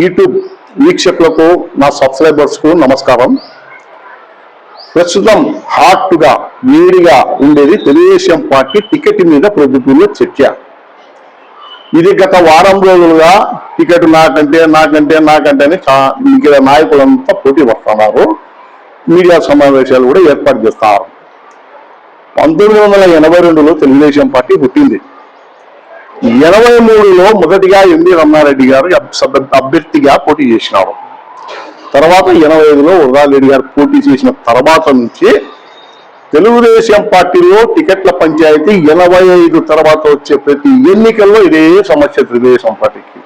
YouTube వీక్షకులకు నా సబ్స్క్రైబర్స్కు నమస్కారం. ప్రస్తుతం హాట్గా వేడిగా ఉండేది తెలుగుదేశం పార్టీ టికెట్ మీద ప్రభుత్వంలో చర్చ. ఇది గత వారం రోజులుగా టికెట్ నాకంటే నాకంటే నాకంటే అని చా- మిగిలిన నాయకులంతా పోటీ పడుతున్నారు. మీడియా సమావేశాలు కూడా ఏర్పాటు చేస్తారు. పంతొమ్మిది వందల ఎనభై రెండులో తెలుగుదేశం పార్టీ పుట్టింది. ఎనభై మూడులో మొదటిగా ఎన్వి రమణారెడ్డి గారు అభ్యర్థిగా పోటీ చేసినారు. తర్వాత ఎనభై ఐదులో వరదారెడ్డి గారు పోటీ చేసిన తర్వాత నుంచి తెలుగుదేశం పార్టీలో టికెట్ల పంచాయతీ ఎనభై ఐదు తర్వాత వచ్చే ప్రతి ఎన్నికల్లో ఇదే సమస్య తెలుగుదేశం పార్టీకి.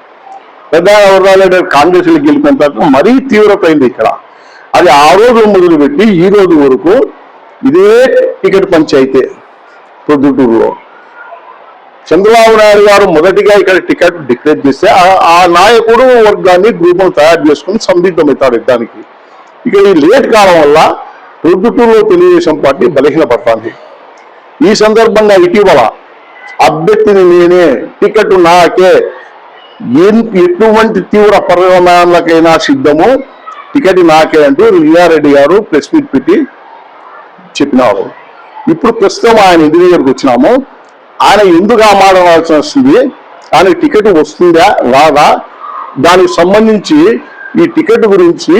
పెద్ద వరదారెడ్డి కాంగ్రెస్ గెలిపిన తర్వాత మరీ తీవ్రత అయింది ఇక్కడ. అది ఆ రోజు మొదలుపెట్టి ఈ రోజు వరకు ఇదే టికెట్ పంచాయతీ ప్రొద్దుటూరులో. చంద్రబాబు నాయుడు గారు మొదటిగా ఇక్కడ టికెట్ డిక్లేర్ చేస్తే ఆ- నాయకుడు వర్గాన్ని గ్రూపును తయారు చేసుకుని సందిగ్ధమవుతాడు యుద్ధానికి ఇక ఈ లేట్ కాలం వల్ల ప్రొద్దుటూరులో తెలుగుదేశం పార్టీ బలహీనపడుతుంది. ఈ సందర్భంగా ఇటీవల అభ్యర్థిని నేనే టికెట్ నాకే ఎటువంటి తీవ్ర పరిణామాలకైనా సిద్ధము టికెట్ నాకే అంటూ రియారెడ్డి గారు ప్రెస్ మీట్ పెట్టి చెప్పినారు. ఇప్పుడు ప్రస్తుతం ఆయన ఇంటి దగ్గరకు వచ్చినాము. ఆయన ఎందుకు ఆ మాట అనాల్సి వస్తుంది? ఆయన టికెట్ వస్తుందా? రాదా? దానికి సంబంధించి ఈ టికెట్ గురించి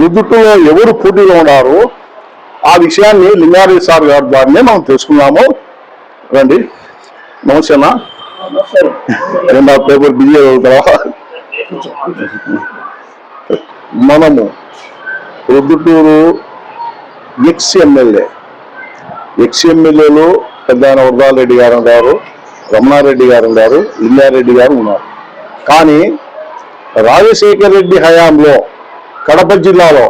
రుదుట్టులో ఎవరు పోటీలో ఉన్నారు? ఆ విషయాన్ని లింగారెడ్డి సార్ గారి ద్వారానే మనం తెలుసుకున్నాము. రండి. నమస్తేనా రెండు నా పేపర్ బిజీ అవుతారా మనము రుద్దుటూరు ఎక్స్ ఎమ్మెల్యే ఎక్స్ఎమ్మెల్యేలు పెద్ద ఆయన వరదారెడ్డి గారు ఉన్నారు రమణారెడ్డి గారు ఉన్నారు లింగారెడ్డి గారు ఉన్నారు. కానీ రాజశేఖర్ రెడ్డి హయాంలో కడప జిల్లాలో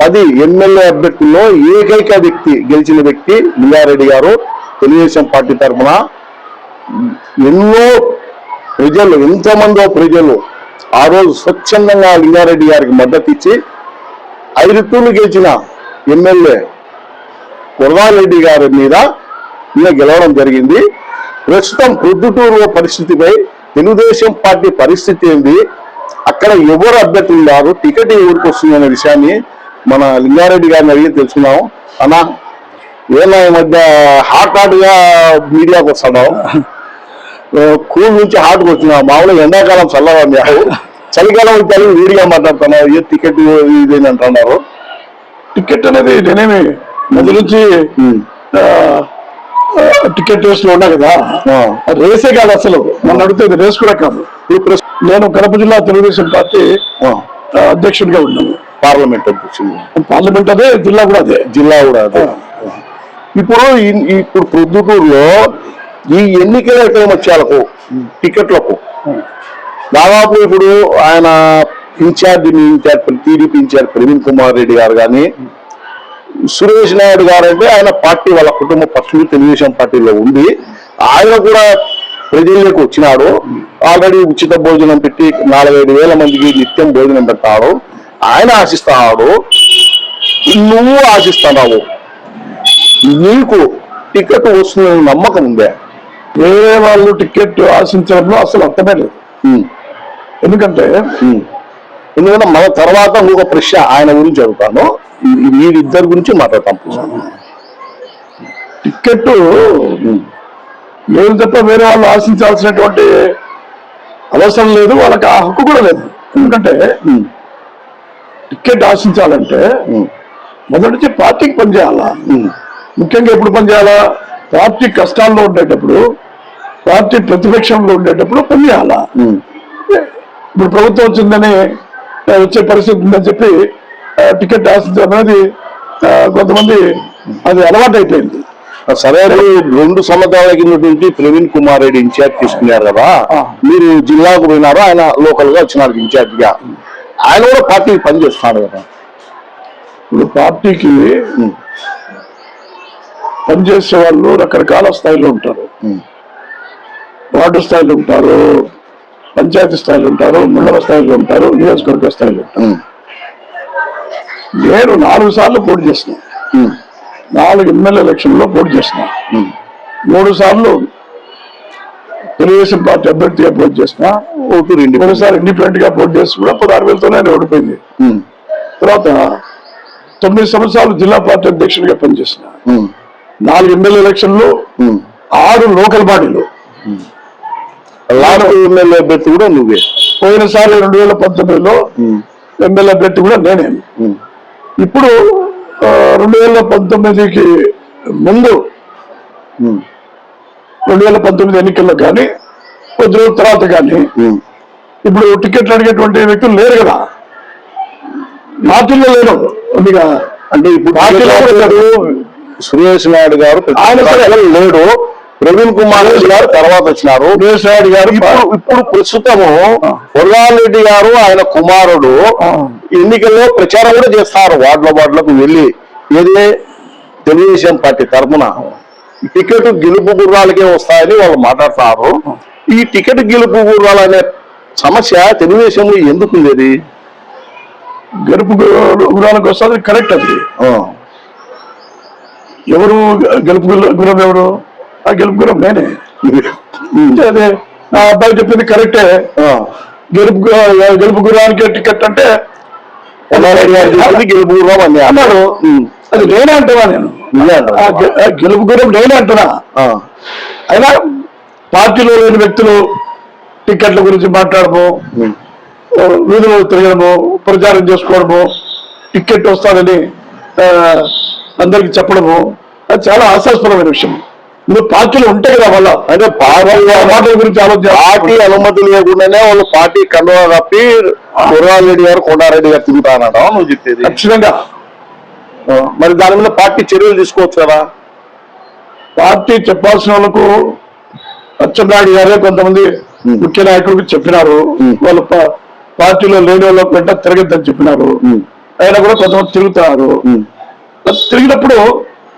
పది ఎమ్మెల్యే అభ్యర్థుల్లో ఏకైక వ్యక్తి గెలిచిన వ్యక్తి లింగారెడ్డి గారు. తెలుగుదేశం పార్టీ తరఫున ఎన్నో ప్రజలు ఎంతమందో ప్రజలు ఆ రోజు స్వచ్ఛందంగా లింగారెడ్డి గారికి మద్దతు ఇచ్చి ఐదుతూరు గెలిచిన ఎమ్మెల్యే కుర్రారెడ్డి గారి మీద ఈయన గెలవడం జరిగింది. ప్రస్తుతం ప్రొద్దుటూరు పరిస్థితిపై తెలుగుదేశం పార్టీ పరిస్థితి ఏంది? అక్కడ ఎవరు అభ్యర్థులు ఉన్నారు? టికెట్ ఎవరికి వస్తుంది అనే విషయాన్ని మన లింగారెడ్డి గారిని అడిగి తెలుసుకున్నాం అన్నా ఏమన్నా ఈ మధ్య హాట్ హాట్గా మీడియాకి వస్తున్నావు కూల్ నుంచి హాట్కి వచ్చినావు మామూలుగా ఎండాకాలం ఉన్నావు చలికాలం అయితే వీడిగా మాట్లాడుతున్నావు ఏ టికెట్ ఇది అంటున్నారు. టికెట్ అనేది నేనేమి మొదటి నుంచి టికెట్ రేస్లో ఉన్నా కదా. అది రేసే కాదు అసలు. నన్ను అడిగితే రేస్ కూడా కాదు. నేను కడప జిల్లా తెలుగుదేశం పార్టీ అధ్యక్షుడిగా ఉన్నాను. పార్లమెంట్ అధ్యక్షుడు. పార్లమెంట్ అదే జిల్లా కూడా అదే. జిల్లా కూడా అదే. ఇప్పుడు ఇప్పుడు ప్రొద్దుటూరులో ఈ ఎన్నికల క్రమత్యాలకు టికెట్లకు దాదాపు ఇప్పుడు ఆయన incharge incharge TDP incharge Praveen Kumar Reddy garu కానీ సురేష్ నాయుడు గారు అంటే ఆయన పార్టీ వాళ్ళ కుటుంబ పక్షులు తెలుగుదేశం పార్టీలో ఉండి ఆయన కూడా ప్రజల్లోకి వచ్చినాడు. ఆల్రెడీ ఉచిత భోజనం పెట్టి నాలుగైదు వేల మందికి నిత్యం భోజనం పెడతాడు. ఆయన ఆశిస్తున్నాడు నువ్వు ఆశిస్తున్నావు. నీకు టికెట్ వస్తుందని నమ్మకం ఉందే? వేరే వాళ్ళు టికెట్ ఆశించడంలో అసలు అర్థమే లేదు. ఎందుకంటే. ఎందుకంటే మన తర్వాత ఇంకొక ప్రశ్న ఆయన గురించి అడుగుతాను. వీరిద్దరి గురించి మాట్లాడతాం. టికెట్ నేను తప్ప వేరే వాళ్ళు ఆశించాల్సినటువంటి అవసరం లేదు వాళ్ళకి ఆ హక్కు కూడా లేదు. ఎందుకంటే టికెట్ ఆశించాలంటే మొదటి నుంచి పార్టీకి పనిచేయాలా? ముఖ్యంగా ఎప్పుడు పనిచేయాలా? పార్టీ కష్టాల్లో ఉండేటప్పుడు పార్టీ ప్రతిపక్షంలో ఉండేటప్పుడు పనిచేయాలా. ఇప్పుడు ప్రభుత్వం వచ్చిందని వచ్చే పరిస్థితి ఉందని చెప్పి టికెట్ ఆశించడం అనేది కొంతమంది అది అలవాటు అయిపోయింది. సరే రెండు సంవత్సరాల కింద నుంచి ప్రవీణ్ కుమార్ రెడ్డి ఇన్ఛార్జ్ తీసుకున్నారు కదా. మీరు జిల్లాకు పోయినారు ఆయన లోకల్గా వచ్చినారు ఇన్ఛార్జ్గా. ఆయన కూడా పార్టీకి పనిచేస్తున్నాడు కదా. ఇప్పుడు పార్టీకి పనిచేసే వాళ్ళు రకరకాల స్థాయిలో ఉంటారు. వార్డు స్థాయిలో ఉంటారు పంచాయతీ స్థాయిలో ఉంటారు మండల స్థాయిలో ఉంటారు నియోజకవర్గ స్థాయిలో ఉంటారు. నేను నాలుగు సార్లు పోటీ చేసిన నాలుగు ఎమ్మెల్యే ఎలక్షన్లో పోటీ చేసిన మూడు సార్లు తెలుగుదేశం పార్టీ అభ్యర్థిగా పోటీ చేసిన ఓటూరు ఇండి ఒకసారి ఇండిపెండెంట్గా పోటీ చేసి కూడా పదహారు వేలతోనే ఆయన ఓడిపోయింది. తర్వాత తొమ్మిది సంవత్సరాలు జిల్లా పార్టీ అధ్యక్షుడిగా పనిచేసిన నాలుగు ఎమ్మెల్యే ఎలక్షన్లు. ఆరు లోకల్ బాడీలు. లాస్ట్ ఎమ్మెల్యే అభ్యర్థి కూడా నువ్వే. పోయినసారి రెండు వేల పంతొమ్మిదిలో ఎమ్మెల్యే అభ్యర్థి కూడా నేనే. ఇప్పుడు రెండు వేల పంతొమ్మిదికి ముందు రెండు వేల పంతొమ్మిది ఎన్నికల్లో కానీ కొద్ది రోజుల తర్వాత కానీ. ఇప్పుడు టికెట్లు అడిగేటువంటి వ్యక్తులు లేరు కదా పార్టీలో లేరు అంటే ఇప్పుడు పార్టీలో. సురేష్ నాయుడు గారు. ఆయన లేడు ప్రవీణ్ కుమార్ రెడ్డి గారు తర్వాత వచ్చినారు. నాయుడు గారు ఇప్పుడు ప్రస్తుతము రెడ్డి గారు ఆయన కుమారుడు. ఎన్నికల్లో ప్రచారం కూడా చేస్తారు వార్డుల వార్డులకు వెళ్ళి. ఏదే? తెలుగుదేశం పార్టీ తరఫున టికెట్ గెలుపు గుర్రాలకే వస్తాయని వాళ్ళు మాట్లాడతారు. ఈ టికెట్ గెలుపు గుర్రాలు అనే సమస్య తెలుగుదేశంలో ఎందుకు ఉండేది గెలుపు గురాలకు వస్తుంది కరెక్ట్ అది. ఎవరు గెలుపు గుర్రం ఎవరు? ఆ గెలుపు గుర్రం నేనే అదే ఆ అబ్బాయి చెప్పింది కరెక్టే. గెలుపు గు- గెలుపు గుర్రానికి టికెట్ అంటే కొల్లారెడ్డి గారు చెప్పింది గెలుపు గుర్రం అని అన్నాడు ఉమ్. అది నేనే అంటున్నా నేను నువ్వే అంటావా? ఆ గె- ఆ గెలుపు గుర్రం నేనే అంటున్నా అయినా పార్టీలో లేని వ్యక్తులు టికెట్ల గురించి మాట్లాడము. వీధిలో తిరగడము ప్రచారం చేసుకోవడము టికెట్ వస్తాదని ఆ, అందరికి చెప్పడము అది చాలా హాస్యాస్పదమైన విషయం నువ్వు పార్టీలో ఉంటే కదా వల్ల అంటే పార్టీ గురించి ఆలోచన పార్టీ అనుమతి లేకుండానే వాళ్ళు పార్టీ కండువా కప్పి రెడ్డి గారు కొండారెడ్డి గారు తిరుగుతారట నువ్వు చెప్పేది. ఖచ్చితంగా. మరి దాని మీద పార్టీ చర్యలు తీసుకోవచ్చు కదా. పార్టీ చెప్పాల్సిన వాళ్ళకు అచ్చెన్నాయుడు గారే కొంతమంది. ముఖ్య నాయకులకు చెప్పినారు. వాళ్ళు పార్టీలో లేని వాళ్ళకు వెంట తిరగద్దని చెప్పినారు. అయినా కూడా కొంతమంది తిరుగుతున్నారు. తిరిగినప్పుడు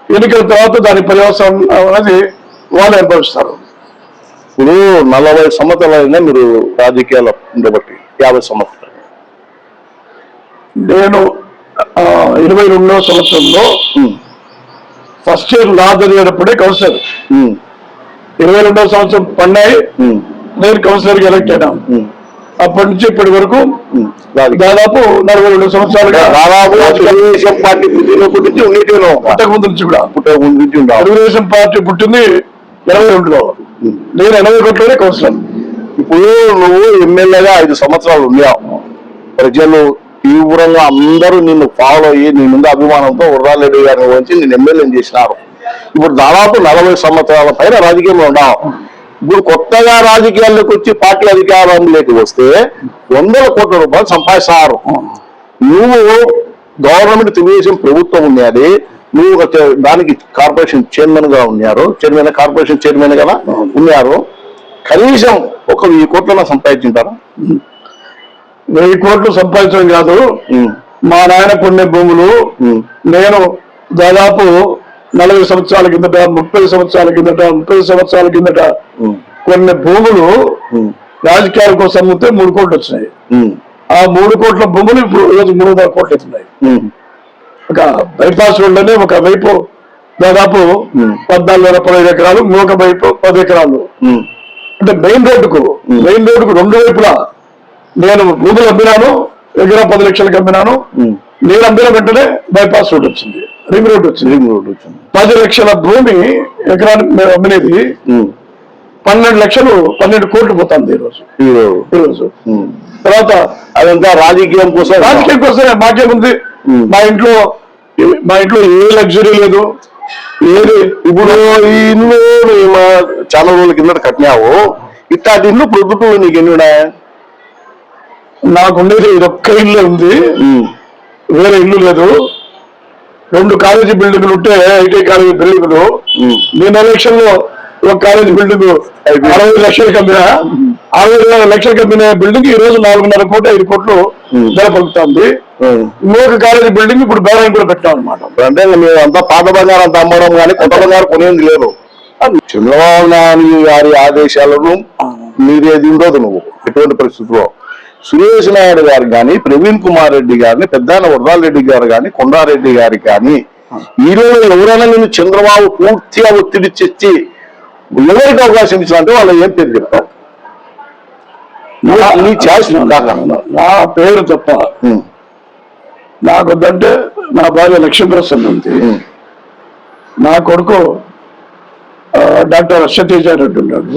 ఎన్నికల తర్వాత దాని పర్యవసానం అనేది వాళ్ళు అనుభవిస్తారు. ఇప్పుడు నలభై సంవత్సరాలైనా మీరు రాజకీయాలు ఉండబట్టి యాభై సంవత్సరాలు. నేను ఇరవై రెండవ సంవత్సరంలో ఫస్ట్ ఇయర్ లా జరిగేటప్పుడే కౌన్సిలర్. ఇరవై రెండవ సంవత్సరం ఉమ్, నేను కౌన్సిలర్గా ఎలక్ట్ అయినా. అప్పటి నుంచి ఇప్పటి వరకు దాదాపు నలభై రెండు సంవత్సరాలుగా దాదాపు తెలుగుదేశం పార్టీ పుట్టినప్పటి నుంచి ఉండేటిలో అంతకు ముందు నుంచి కూడా. పుట్టే ముందు నుంచి తెలుగుదేశం పార్టీ పుట్టింది ఎనభై రెండులో. నేను ఎనభై ఒకటిలోనే కౌన్సిలర్. ఇప్పుడు నువ్వు ఎమ్మెల్యేగా ఐదు సంవత్సరాలు ఉన్నావు. ప్రజలు తీవ్రంగా అందరూ నిన్ను ఫాలో అయ్యి నీ మీద అభిమానంతో ఉర్రారెడ్డి గారిని వచ్చి నేను ఎమ్మెల్యేని చేసినారు. ఇప్పుడు దాదాపు నలభై సంవత్సరాల పైన రాజకీయంలో ఉన్నావు. ఇప్పుడు కొత్తగా రాజకీయాల్లోకి వచ్చి పార్టీ అధికారంలోకి వస్తే వందల కోట్ల రూపాయలు సంపాదిస్తారు. నువ్వు గవర్నమెంట్ తెలుగుదేశం ప్రభుత్వం ఉన్నది నువ్వు ఒక దానికి కార్పొరేషన్ చైర్మన్గా ఉన్నారు. చైర్మన్ కార్పొరేషన్ చైర్మన్ కదా ఉన్నారు. కనీసం ఒక వెయ్యి కోట్ల సంపాదించుంటారా? వెయ్యి కోట్లు సంపాదించడం కాదు. మా నాయన పుణ్య భూములు. నేను దాదాపు నలభై సంవత్సరాల కిందట ముప్పై సంవత్సరాల కిందట ముప్పై సంవత్సరాల కిందట కొన్ని భూములు రాజకీయాల కోసం అమ్మితే మూడు కోట్లు వచ్చినాయి. ఆ మూడు కోట్ల భూములు ఇప్పుడు ఈరోజు మూడు వందల కోట్లు అవుతున్నాయి. ఒక బైపాస్ రోడ్ అనే ఒక వైపు దాదాపు. పద్నాలుగు వేల పదహైదు ఎకరాలు ఇంకొక వైపు పది ఎకరాలు. అంటే మెయిన్ రోడ్డుకు. మెయిన్ రోడ్డుకు రెండు వైపులా నేను భూములు అమ్మినాను ఎకరా పది లక్షలకు అమ్మినాను. నేను అమ్మిన వెంటనే బైపాస్ రోడ్ వచ్చింది రింగ్ రోడ్ వచ్చింది. రింగ్ రోడ్ వచ్చింది. పది లక్షల భూమి ఎకరానికి మేము అమ్మినది పన్నెండు లక్షలు పన్నెండు కోట్లు పోతుంది ఈరోజు. ఈరోజు. తర్వాత అదంతా రాజకీయం కోసం రాజకీయం కోసమే మాకేముంది Hmm. మా ఇంట్లో మా ఇంట్లో ఏ లగ్జరీ లేదు. ఏది? ఇప్పుడు ఈ ఇల్లు చాలా రోజుల కింద కట్టినావు. ఇట్లాంటి ఇల్లు ప్రభుత్వంలో నీకు ఎన్ని ఉన్నాయి నాకు ఉండేది ఇది ఒక్క ఇల్లు ఉంది. వేరే ఇల్లు లేదు. రెండు కాలేజీ బిల్డింగ్లు ఉంటే ఐటీ కాలేజీ బిల్డింగ్లు. నేను ఎలక్షన్లో ఒక కాలేజీ బిల్డింగ్ అరవై లక్షలకు అమ్మిన అరవై లక్షలకు అమ్మిన బిల్డింగ్ ఈ రోజు నాలుగున్నర కోట్లు ఐదు కోట్లు ఉమ్. ఇంకొక కాలేజీ బిల్డింగ్ ఇప్పుడు బేరం కూడా పెట్టాం అనమాట అంటే మేము అంతా పాత బంగారం అంతా అమ్మడం కానీ కొత్త బంగారం కొనేది లేదు. చంద్రబాబు నాయుడు గారి ఆదేశాలను మీరేది ఉండదు నువ్వు. ఎటువంటి పరిస్థితుల్లో సురేష్ నాయుడు గారు కానీ ప్రవీణ్ కుమార్ రెడ్డి గారిని పెద్దాయన వరదారెడ్డి గారు కానీ కొండారెడ్డి గారికి కానీ ఈ రోజు ఎవరైనా నేను చంద్రబాబు పూర్తిగా ఒత్తిడి తెచ్చి ఎవరికి అవకాశం ఇచ్చినంటే వాళ్ళు ఏం పేరు చెప్తారు నా- నీ ఛాయిస్ నా పేరు తప్ప నాకు వద్దంటే నా భార్య లక్ష్మీ ప్రసన్న ఉంది నా కొడుకు డాక్టర్ అశ్వతేజ రెడ్డి ఉన్నాడు.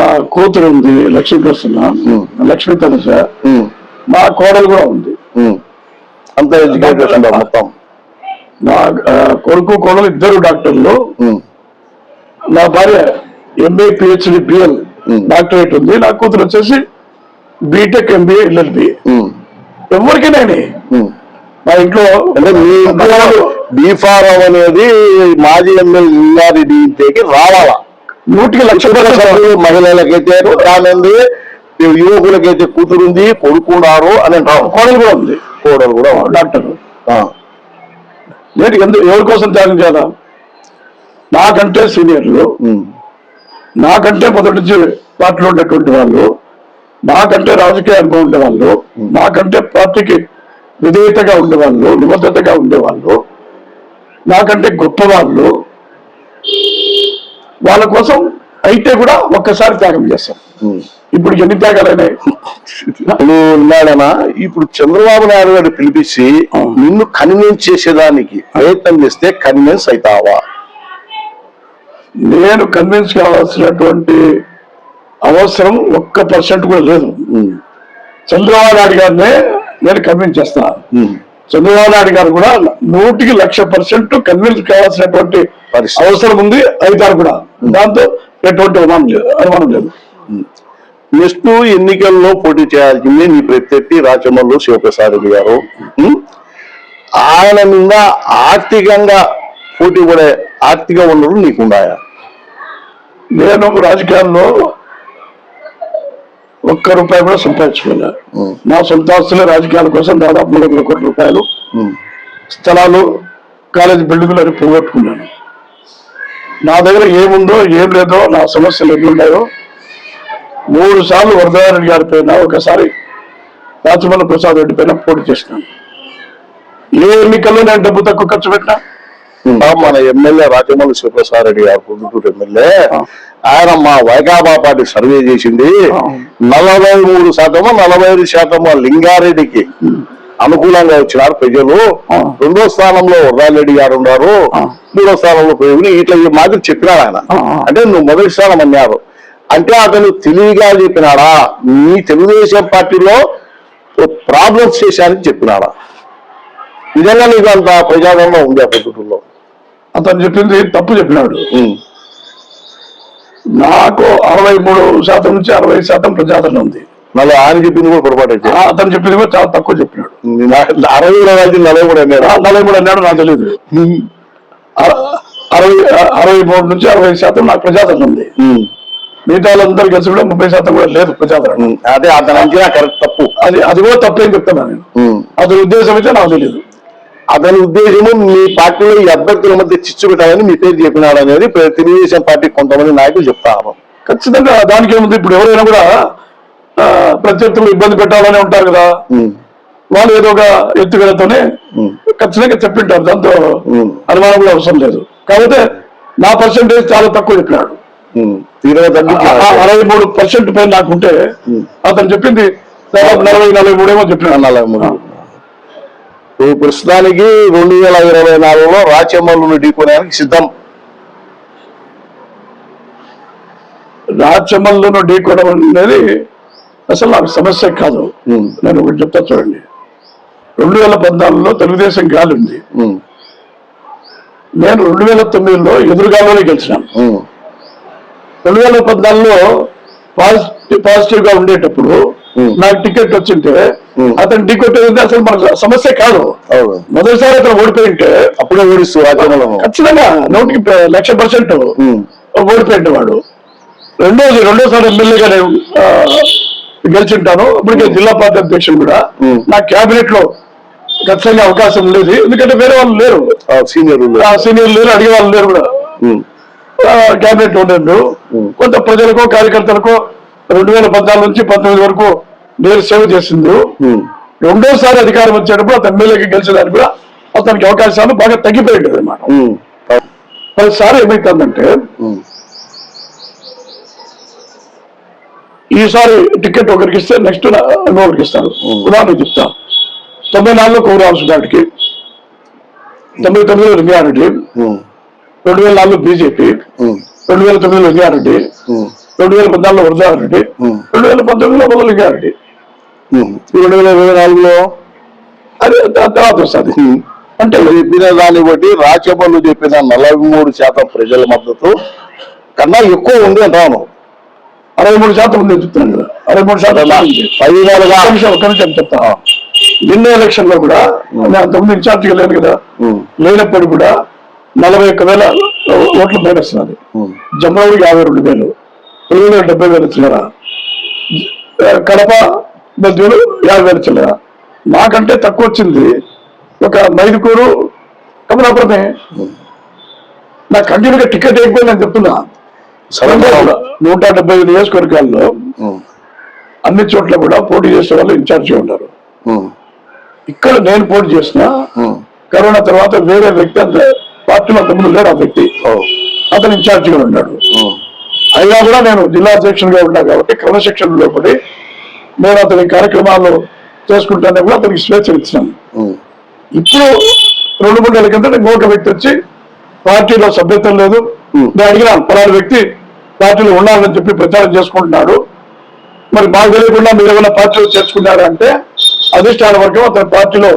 నా కూతురు ఉంది లక్ష్మీ ప్రసన్న. లక్ష్మీ ఉమ్, మా కోడలు కూడా ఉంది. అంత ఎడ్యుకేషన్ మొత్తం. నా కొడుకు కోడలు ఇద్దరు డాక్టర్లు. నా భార్య ఎంఏ పిహెచ్డి బిఎల్. డాక్టరేట్ ఉంది. నా కూతురు వచ్చేసి బీటెక్ ఎంబీఏ ఎల్ఎల్బి ఎవరికైనా. మా ఇంట్లో బీఫారం అనేది మాజీ ఎమ్మెల్యే ఇంటికి రావాలా? నూటికి లక్ష మహిళలకైతే కానుంది యువకులకైతే కూతురుంది కొడుకున్నారు అని అంటారు. కోడలు కూడా ఉంది. కోడలు కూడా ఉంది. డాక్టర్. ఆ, నేటి ఎందుకు ఎవరి కోసం త్యాగం చేయాలా నాకంటే సీనియర్లు నాకంటే మొదటి నుంచి పార్టీలో ఉన్నటువంటి వాళ్ళు నాకంటే రాజకీయ అనుభవం ఉండేవాళ్ళు నాకంటే పార్టీకి విధేయతగా ఉండేవాళ్ళు నిబద్ధతగా ఉండేవాళ్ళు నాకంటే గొప్ప వాళ్ళు కోసం అయితే కూడా ఒక్కసారి త్యాగం చేస్తాం. ఇప్పుడు ఎన్ని త్యాగాలైనాయి ఇప్పుడు ఉన్నాడనా? ఇప్పుడు చంద్రబాబు నాయుడు గారు పిలిపించి. నిన్ను కన్విన్స్ చేసేదానికి ప్రయత్నం చేస్తే కన్విన్స్ అవుతావా నేను కన్విన్స్ కావాల్సినటువంటి అవసరం ఒక్క పర్సెంట్ కూడా లేదు. చంద్రబాబు నాయుడు గారినే నేను కన్విన్స్ చేస్తాను చంద్రబాబు నాయుడు గారు కూడా నూటికి లక్ష పర్సెంట్ కన్విన్స్ కావాల్సినటువంటి. అవసరం ఉంది అవుతారు కూడా. దాంతో ఎటువంటి అనుమానం లేదు నెక్స్ట్ ఎన్నికల్లో పోటీ చేయాల్సింది నీ ప్రత్యర్థి రాచమల్లు శివప్రసాద్ రెడ్డి గారు. ఆయన మీద ఆర్థికంగా పోటీ పడే ఆర్థిక వనరులు నీకున్నాయా నేను రాజకీయాల్లో ఒక్క రూపాయి కూడా సంపాదించుకోలే ఉమ్, నా సొంత ఆస్తులే రాజకీయాల కోసం దాదాపు మూడు వందల కోట్ల రూపాయలు స్థలాలు కాలేజీ బిల్డింగులు అని పోగొట్టుకున్నాను. నా దగ్గర ఏముందో ఏం లేదో నా సమస్యలు ఎన్నున్నాయో మూడు సార్లు వరదారెడ్డి గారి పైన ఒకసారి రాచమల్ల ప్రసాద్ రెడ్డి పైన పోటీ చేసినాను. ఏ ఎన్నికల్లో నేను డబ్బు తక్కువ ఖర్చు పెట్టినా. మన ఎమ్మెల్యే రాచమల్లి శివప్రసాద్ రెడ్డి గారు పొద్దుటూరు ఎమ్మెల్యే. ఆయన మా వైకాపా పార్టీ సర్వే చేసింది. నలభై మూడు శాతము నలభై ఐదు శాతము లింగారెడ్డికి అనుకూలంగా వచ్చినారు ప్రజలు. రెండో స్థానంలో వరదారెడ్డి గారు ఉన్నారు. మూడో స్థానంలో ప్రజలు. ఇట్లా ఈ మాదిరి చెప్పినాడు ఆయన. అంటే నువ్వు మొదటి స్థానం అన్నారు. అంటే అతను తెలివిగా చెప్పినాడా? నీ తెలుగుదేశం పార్టీలో ప్రాబ్లమ్స్ చేశానని చెప్పినాడా? నిజంగా నీకు అంత ప్రజాదరణ ఉంది ఆ పొద్దుటూరులో అతను చెప్పింది తప్పు చెప్పినాడు. నాకు అరవై మూడు శాతం నుంచి అరవై శాతం ప్రజాదరణ ఉంది. నలభై ఆయన చెప్పింది కూడా పొరపాటు అతను చెప్పింది కూడా చాలా తక్కువ చెప్పినాడు. అరవై నలభై కూడా అన్నాడు? నలభై మూడు అన్నాడు నాకు తెలియదు అర- అరవై అరవై మూడు నుంచి అరవై శాతం నాకు ప్రజాదరణ ఉంది. మిగతా వాళ్ళందరూ కలిసి కూడా ముప్పై శాతం కూడా లేదు ప్రజాదరణ. అదే అతని అంచనా కరెక్ట్ తప్పు. అది అది కూడా తప్పేం చెప్తున్నా నేను. అతని ఉద్దేశం అయితే నాకు తెలియదు అతని ఉద్దేశము మీ పార్టీలో ఈ అభ్యర్థుల మధ్య చిచ్చు పెట్టాలని మీ పేరు చెప్పినాడు అనేది తెలుగుదేశం పార్టీ కొంతమంది నాయకులు చెప్తారు. ఖచ్చితంగా దానికి ఏముంది? ఇప్పుడు ఎవరైనా కూడా ప్రత్యర్థులు ఇబ్బంది పెట్టాలని ఉంటారు కదా. వాళ్ళు ఏదో ఒక ఎత్తుగడతోనే ఖచ్చితంగా చెప్పింటారు. దాంతో. అనుమానం కూడా అవసరం లేదు. కాకపోతే నా పర్సెంటేజ్ చాలా తక్కువ చెప్పినాడు. అరవై మూడు పర్సెంట్ పైన నాకుంటే. అతను చెప్పింది దాదాపు నలభై నలభై మూడేమో చెప్పినాడు. నలభై మూడు. ప్రస్తుతానికి రెండు వేల ఇరవై నాలుగులో రాచమల్లును ఢీకొనడానికి సిద్ధం. రాచమల్లును ఢీకొనడం అనేది అసలు నాకు సమస్య కాదు. నేను ఒకటి చెప్తా చూడండి. రెండు వేల పద్నాలుగులో తెలుగుదేశం గాలి ఉంది. ఉమ్, నేను రెండు వేల తొమ్మిదిలో ఎదురుగాలోనే గెలిచినాను. రెండు వేల పద్నాలుగులో పాజిటివ్ పాజిటివ్గా ఉండేటప్పుడు. నాకు టికెట్ వచ్చింటే. అతను టికెట్ అసలు మనకు సమస్య కాదు. మొదటిసారి అతను ఓడిపోయింటే అప్పుడే ఓడిస్తూ ఖచ్చితంగా నూటికి లక్ష పర్సెంట్ ఉమ్, ఓడిపోయింది వాడు. రెండోది రెండోసారి ఎమ్మెల్యేగా నేను గెలిచింటాను. ఇప్పటికే జిల్లా పార్టీ అధ్యక్షుడు కూడా. నా కేబినెట్లో ఖచ్చితంగా అవకాశం ఉండేది ఎందుకంటే వేరే వాళ్ళు లేరు. సీనియర్ సీనియర్ లేరు అడిగే వాళ్ళు లేరు కూడా. కేబినెట్ ఉండేది. కొంత ప్రజలకో కార్యకర్తలకో రెండు వేల పద్నాలుగు నుంచి పంతొమ్మిది వరకు నేను సేవ చేసింది రెండోసారి అధికారం వచ్చేటప్పుడు అతను ఎమ్మెల్యేకి గెలిచేదానికి కూడా అతనికి అవకాశాలు బాగా తగ్గిపోయింది అనమాట పదిసారి ఏమైతుందంటే ఈసారి టికెట్ ఒకరికి ఇస్తే నెక్స్ట్ ఇంకొకరికి ఇస్తారు. ఉదాహరణ చెప్తా. తొంభై నాలుగులో నాటికి తొంభై తొమ్మిదిలో లింగారెడ్డి ఉమ్, రెండు వేల నాలుగులో బీజేపీ. రెండు వేల తొమ్మిదిలో లింగారెడ్డి ఉమ్, రెండు వేల పద్నాలుగులో Hmm. రెండు వేల పంతొమ్మిదిలో. ఈ రెండు వేల ఇరవై నాలుగులో? అది తర్వాత వస్తుంది. అంటే చెప్పిన దాన్ని బట్టి రాజ్యసభలో చెప్పిన నలభై మూడు శాతం ప్రజల మద్దతు కన్నా ఎక్కువ ఉంది అంటాను. అరవై మూడు శాతం ఉంది చెప్తున్నాను కదా. అరవై మూడు శాతం ఉంది. ఫైనల్గా ఒక్క నిమిషం ఒక్క నిమిషం చెప్తా. నిన్న ఎలక్షన్లో కూడా నేను అంతకుముందు ఇన్ఛార్జిగా లేను కదా. లేనప్పుడు కూడా నలభై ఒక్క వేల ఓట్లు మైనస్ నాది ఉమ్, జమ్మూడి యాభై రెండు వేలు. రెండు వేల డెబ్బై వేలు చిల్లర. కడప బద్వేలు యాభై వేలు చిల్లర. నాకంటే తక్కువ వచ్చింది. ఒక మైదుకూరు కమలాపురమే. నాకు కంటిన్యూగా టికెట్ అయిపోయిందని చెప్తున్నా. సరే కూడా నూట డెబ్బై ఐదు నియోజకవర్గాల్లో అన్ని చోట్ల కూడా పోటీ చేసే వాళ్ళు ఇన్ఛార్జిగా ఉన్నారు. ఉమ్, ఇక్కడ నేను పోటీ చేసిన కరోనా తర్వాత వేరే వ్యక్తి అంటే పార్టీలో తమ్ముడు లేడు ఆ వ్యక్తి. అతను ఇన్ఛార్జిగా ఉన్నాడు. అయినా కూడా నేను జిల్లా అధ్యక్షుడిగా ఉన్నా కాబట్టి క్రమశిక్షణలో పడి నేను అతని కార్యక్రమాలు చేసుకుంటానే కూడా అతనికి స్వేచ్ఛ ఇచ్చాను. ఉమ్, ఇప్పుడు రెండు మూడు నెలల కింద ఇంకొక వ్యక్తి వచ్చి పార్టీలో సభ్యత్వం లేదు. నేను అడిగినాను పలానా వ్యక్తి పార్టీలో ఉండాలని చెప్పి ప్రచారం చేసుకుంటున్నాడు. మరి మాకు తెలియకుండా మీరు ఏమైనా పార్టీలో చేర్చుకున్నారా అంటే అధిష్టాన వర్గం అతని పార్టీలో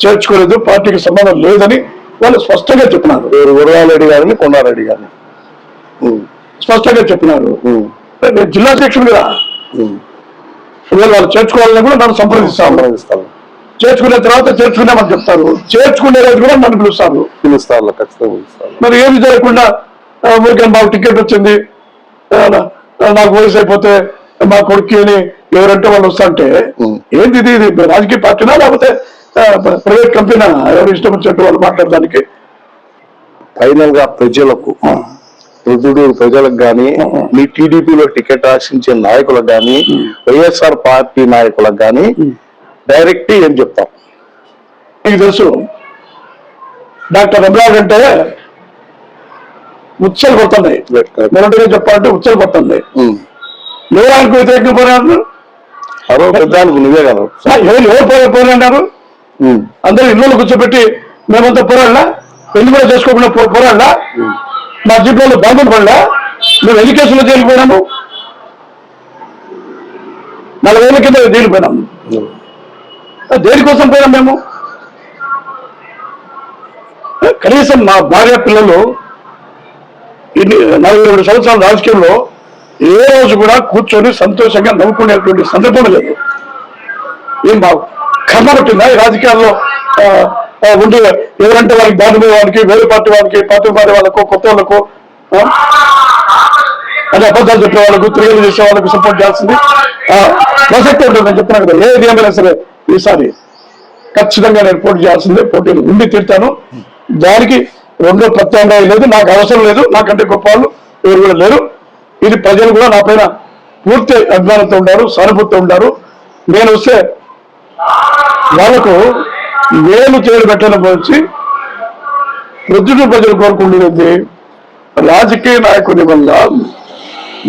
చేర్చుకోలేదు పార్టీకి సంబంధం లేదని వాళ్ళు స్పష్టంగా చెప్పినారు. గురవారెడ్డి గారిని కొండారెడ్డి గారిని. స్పష్టంగా చెప్పినారు. జిల్లా అధ్యక్షుడు కదా వాళ్ళు చేర్చుకోవాలని కూడా నన్ను సంప్రదిస్తాను సంప్రదిస్తాను చేర్చుకున్న తర్వాత చేర్చుకున్నామని చెప్తారు. చేర్చుకునే రోజు కూడా నన్ను పిలుస్తారు. పిలుస్తారు ఖచ్చితంగా మరి ఏమి జరగకుండా ఆ, ఊరికే మాకు టికెట్ వచ్చింది. నాకు వయసు అయిపోతే మా కొడుకు అని ఎవరంటే వాళ్ళు వస్తాంటే ఉం. ఏంది ఇది? ఇది రాజకీయ పార్టీనా లేకపోతే ప్రైవేట్ కంపెనీనా? ఎవరు ఇష్టం వచ్చినట్టు వాళ్ళు మాట్లాడడానికి? ఫైనల్గా ప్రజలకు ప్రొద్దుటూరు ప్రజలకు గాని మీ టీడీపీలో టికెట్ ఆశించే నాయకులకు గాని వైఎస్ఆర్ పార్టీ నాయకులకు గాని డైరెక్ట్ ఏం చెప్తాం? మీకు తెలుసు డాక్టర్ రమరాజ్ అంటే ఉచ్చలు కొడుతున్నాయి మొదటిగా చెప్పాలంటే ఉచ్చలు కొడుతున్నాయి ఉమ్. ఎవరు ఆయనకు వ్యతిరేకంగా అరవై పెద్దానికి నువ్వే కదా. ఎవరు ఎవరు ఉమ్. అందరూ ఇళ్ళలో కూర్చోబెట్టి మేమంతా పోరాడలా? పెళ్ళి కూడా చేసుకోకుండా పోరాడలా? మా జీవితంలో బాధ్యత పడలా. మేము ఎడ్యుకేషన్లో తేలిపోయినాము నలభై ఏళ్ళ కింద తేలిపోయినాము దేనికోసం పోయినాం మేము? కనీసం మా భార్య పిల్లలు ఇన్ని నలభై రెండు సంవత్సరాల రాజకీయంలో ఏ రోజు కూడా కూర్చొని సంతోషంగా నవ్వుకునేటువంటి సందర్భం లేదు. ఏం బాగు కర్మ పట్టిందా ఈ రాజకీయాల్లో? ఉండే ఎవరంటే వాళ్ళకి బాధపడే వాళ్ళకి వేరే పార్టీ వాళ్ళకి పార్టీ పార్టీ వాళ్ళకు కొత్త వాళ్ళకు ఆ, అంటే అబద్ధాలు చెప్పే వాళ్ళకు తిరుగులు చేసే వాళ్ళకు సపోర్ట్ చేయాల్సింది. ప్రసక్తి ఉంటుంది నేను చెప్తున్నాను కదా ఏది ఏమైనా సరే ఈసారి ఖచ్చితంగా నేను పోటీ చేయాల్సిందే పోటీలు ఉండి తీర్తాను. దానికి రెండో ప్రత్యామ్నాయం లేదు నాకు అవసరం లేదు నాకంటే గొప్ప వాళ్ళు ఎవరు కూడా లేరు. ఇది ప్రజలు కూడా నా పైన పూర్తి అభిమానంతో ఉన్నారు సానుభూతితో ఉన్నారు నేను వస్తే వాళ్ళకు వేలు చేరు పెట్టడం వచ్చి ప్రజలు ప్రజలు కోరుకుంటున్నది రాజకీయ నాయకుని వల్ల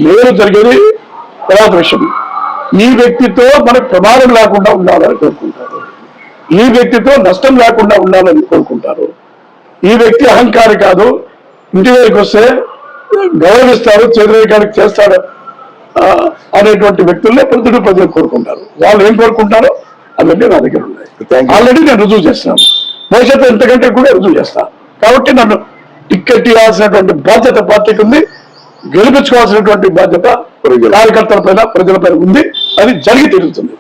మేలు జరిగేది తర్వాత విషయం ఈ వ్యక్తితో మనకు ప్రమాదం లేకుండా ఉండాలని కోరుకుంటారు. ఈ వ్యక్తితో నష్టం లేకుండా ఉండాలని కోరుకుంటారు. ఈ వ్యక్తి అహంకారి కాదు. ఇంటి దగ్గరికి వస్తే గౌరవిస్తారు చేదరేకానికి అనేటువంటి వ్యక్తుల్నే ప్రజలు ప్రజలు కోరుకుంటారు. వాళ్ళు ఏం కోరుకుంటారు? అవన్నీ నా దగ్గర ఉన్నాయి. ఆల్రెడీ నేను రుజువు చేస్తున్నాను. భవిష్యత్తు ఎంతకంటే కూడా రుజువు చేస్తాను. కాబట్టి నన్ను టిక్కెట్ ఇవ్వాల్సినటువంటి బాధ్యత పార్టీకి ఉంది. గెలిపించుకోవాల్సినటువంటి బాధ్యత. కార్యకర్తల పైన ప్రజల పైన ఉంది. అది జరిగి తీరుతుంది.